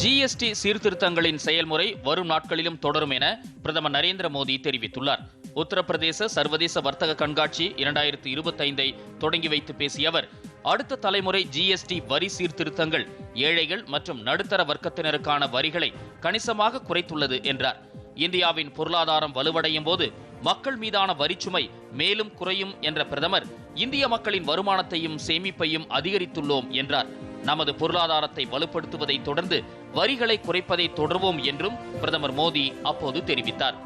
GST சீர்திருத்தங்களின் செயல்முறை வரும் நாட்களிலும் தொடரும் என பிரதமர் நரேந்திர மோடி தெரிவித்துள்ளார். உத்தரப்பிரதேச சர்வதேச வர்த்தக கண்காட்சி இரண்டாயிரத்தி இருபத்தைந்தை தொடங்கி வைத்து பேசிய அவர் அடுத்த தலைமுறை ஜிஎஸ்டி வரி சீர்திருத்தங்கள் ஏழைகள் மற்றும் நடுத்தர வர்க்கத்தினருக்கான வரிகளை கணிசமாக குறைத்துள்ளது என்றார். இந்தியாவின் பொருளாதாரம் வலுவடையும் போது மக்கள் மீதான வரிச்சுமை மேலும் குறையும் என்ற பிரதமர் இந்திய மக்களின் வருமானத்தையும் சேமிப்பையும் அதிகரித்துள்ளோம் என்றார். நமது பொருளாதாரத்தை வலுப்படுத்துவதை தொடர்ந்து வரிகளை குறைப்பதை தொடர்வோம் என்றும் பிரதமர் மோடி அப்போது தெரிவித்தார்.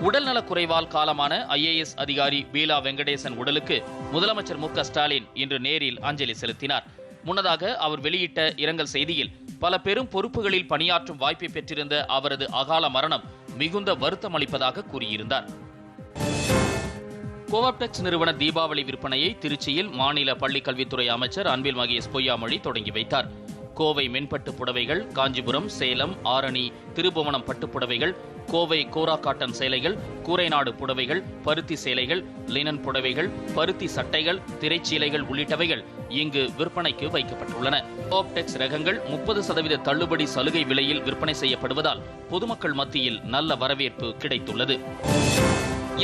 உடல்நலக் குறைவால் காலமான ஐஏஎஸ் அதிகாரி பீலா வெங்கடேசன் உடலுக்கு முதலமைச்சர் மு க ஸ்டாலின் இன்று நேரில் அஞ்சலி செலுத்தினார். முன்னதாக அவர் வெளியிட்ட இரங்கல் செய்தியில் பல பெரும் பொறுப்புகளில் பணியாற்றும் வாய்ப்பை பெற்றிருந்த அவரது அகால மரணம் மிகுந்த வருத்தம் அளிப்பதாக கூறியிருந்தார். கோவாப்டெக்ஸ் நிறுவன தீபாவளி விற்பனையை திருச்சியில் மாநில பள்ளிக் கல்வித்துறை அமைச்சர் அன்பில் மகேஷ் பொய்யாமொழி தொடங்கி வைத்தார். கோவை மென்பட்டு புடவைகள் காஞ்சிபுரம் சேலம் ஆரணி திருபுவனம் பட்டு புடவைகள் கோவை கோரா காட்டன் சேலைகள் கூரைநாடு புடவைகள் பருத்தி சேலைகள் லினன் புடவைகள் பருத்தி சட்டைகள் திரைச்சீலைகள் உள்ளிட்டவைகள் இங்கு விற்பனைக்கு வைக்கப்பட்டுள்ளன. கோப்டெக்ஸ் ரகங்கள் முப்பது சதவீத தள்ளுபடி சலுகை விலையில் விற்பனை செய்யப்படுவதால் பொதுமக்கள் மத்தியில் நல்ல வரவேற்பு கிடைத்துள்ளது.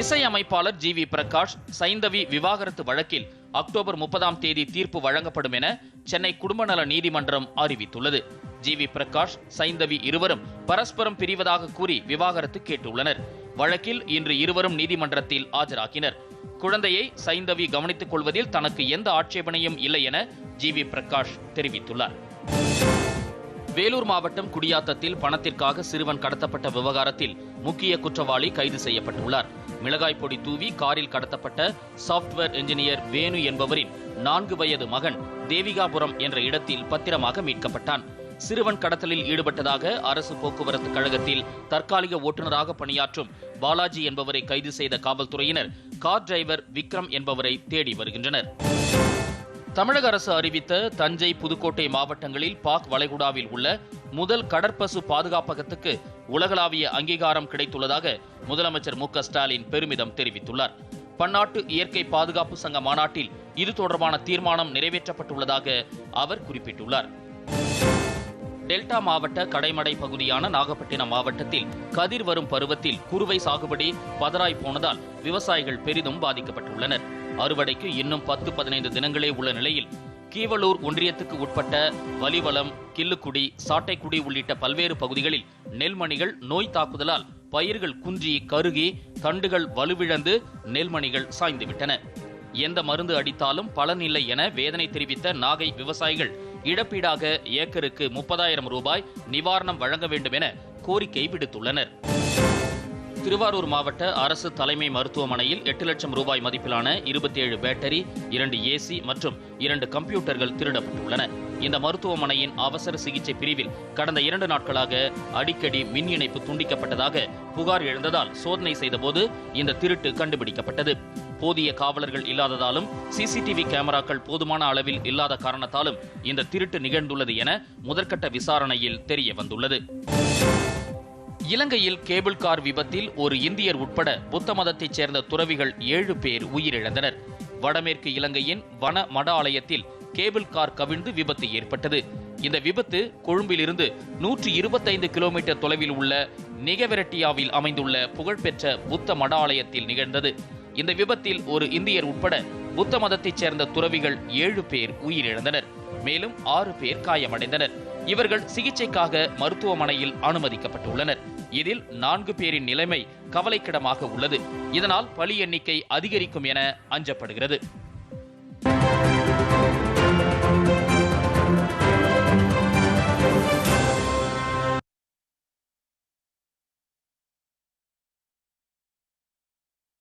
இசையமைப்பாளர் ஜி வி பிரகாஷ் சைந்தவி விவாகரத்து வழக்கில் அக்டோபர் முப்பதாம் தேதி தீர்ப்பு வழங்கப்படும் என சென்னை குடும்ப நல நீதிமன்றம் அறிவித்துள்ளது. ஜி. வி. பிரகாஷ் சைந்தவி இருவரும் பரஸ்பரம் பிரிவதாக கூறி விவாகரத்து கேட்டுள்ளனர். வழக்கில் இன்று இருவரும் நீதிமன்றத்தில் ஆஜராகினர். குழந்தையை சைந்தவி கவனித்துக் கொள்வதில் தனக்கு எந்த ஆட்சேபனையும் இல்லை என ஜி. வி. பிரகாஷ் தெரிவித்துள்ளார். வேலூர் மாவட்டம் குடியாத்தத்தில் பணத்திற்காக சிறுவன் கடத்தப்பட்ட விவகாரத்தில் முக்கிய குற்றவாளி கைது செய்யப்பட்டுள்ளார். மிளகாய் பொடி தூவி காரில் கடத்தப்பட்ட சாப்ட்வேர் என்ஜினியர் வேணு என்பவரின் நான்கு வயது மகன் தேவிகாபுரம் என்ற இடத்தில் பத்திரமாக மீட்கப்பட்டான். சிறுவன் கடத்தலில் ஈடுபட்டதாக அரசு போக்குவரத்து கழகத்தில் தற்காலிக ஓட்டுநராக பணியாற்றும் பாலாஜி என்பவரை கைது செய்த காவல்துறையினர் கார் டிரைவர் விக்ரம் என்பவரை தேடி வருகின்றனர். தமிழக அரசு அறிவித்த தஞ்சை புதுக்கோட்டை மாவட்டங்களில் பாக் வளைகுடாவில் உள்ள முதல் கடற்பசு பாதுகாப்பகத்துக்கு உலகளாவிய அங்கீகாரம் கிடைத்துள்ளதாக முதலமைச்சர் மு ஸ்டாலின் பெருமிதம் தெரிவித்துள்ளார். பன்னாட்டு இயற்கை பாதுகாப்பு சங்க மாநாட்டில் இது தொடர்பான தீர்மானம் நிறைவேற்றப்பட்டுள்ளதாக அவர் குறிப்பிட்டுள்ளார். டெல்டா மாவட்ட கடைமடை பகுதியான நாகப்பட்டினம் மாவட்டத்தில் கதிர் வரும் பருவத்தில் குறுவை சாகுபடி பதராய் போனதால் விவசாயிகள் பெரிதும் பாதிக்கப்பட்டுள்ளனர். அறுவடைக்கு இன்னும் பத்து பதினைந்து தினங்களே உள்ள நிலையில் கீவளூர் ஒன்றியத்துக்கு உட்பட்ட வலிவலம் கில்லுக்குடி சாட்டைக்குடி உள்ளிட்ட பல்வேறு பகுதிகளில் நெல்மணிகள் நோய் தாக்குதலால் பயிர்கள் குன்றி கருகி தண்டுகள் வலுவிழந்து நெல்மணிகள் சாய்ந்துவிட்டன. எந்த மருந்து அடித்தாலும் பலன் இல்லை என வேதனை தெரிவித்த நாகை விவசாயிகள் இழப்பீடாக ஏக்கருக்கு முப்பதாயிரம் ரூபாய் நிவாரணம் வழங்க வேண்டும் என கோரிக்கை விடுத்துள்ளனர். திருவாரூர் மாவட்ட அரசு தலைமை மருத்துவமனையில் எட்டு லட்சம் ரூபாய் மதிப்பிலான இருபத்தி ஏழு பேட்டரி இரண்டு ஏசி மற்றும் இரண்டு கம்ப்யூட்டர்கள் திருடப்பட்டுள்ளன. இந்த மருத்துவமனையின் அவசர சிகிச்சை பிரிவில் கடந்த இரண்டு நாட்களாக அடிக்கடி மின் இணைப்பு துண்டிக்கப்பட்டதாக புகார் எழுந்ததால் சோதனை செய்தபோது இந்த திருட்டு கண்டுபிடிக்கப்பட்டது. போதிய காவலர்கள் இல்லாததாலும் சிசிடிவி கேமராக்கள் போதுமான அளவில் இல்லாத காரணத்தாலும் இந்த திருட்டு நிகழ்ந்துள்ளது என முதற்கட்ட விசாரணையில் தெரிய வந்துள்ளது இலங்கையில் கேபிள் கார் விபத்தில் ஒரு இந்தியர் உட்பட புத்த மதத்தைச் சேர்ந்த துறவிகள் ஏழு பேர் உயிரிழந்தனர். வடமேற்கு இலங்கையின் வன மட ஆலயத்தில் கேபிள் கார் கவிழ்ந்து விபத்து ஏற்பட்டது. இந்த விபத்து கொழும்பிலிருந்து நூற்றி இருபத்தைந்து கிலோமீட்டர் தொலைவில் உள்ள நிகவெரட்டியாவில் அமைந்துள்ள புகழ்பெற்ற புத்த மட ஆலயத்தில் நிகழ்ந்தது. இந்த விபத்தில் ஒரு இந்தியர் உட்பட புத்த மதத்தைச் சேர்ந்த துறவிகள் ஏழு பேர் உயிரிழந்தனர். மேலும் ஆறு பேர் காயமடைந்தனர். இவர்கள் சிகிச்சைக்காக மருத்துவமனையில் அனுமதிக்கப்பட்டுள்ளனர். இதில் நான்கு பேரின் நிலைமை கவலைக்கிடமாக உள்ளது. இதனால் பலி எண்ணிக்கை அதிகரிக்கும் என அஞ்சப்படுகிறது.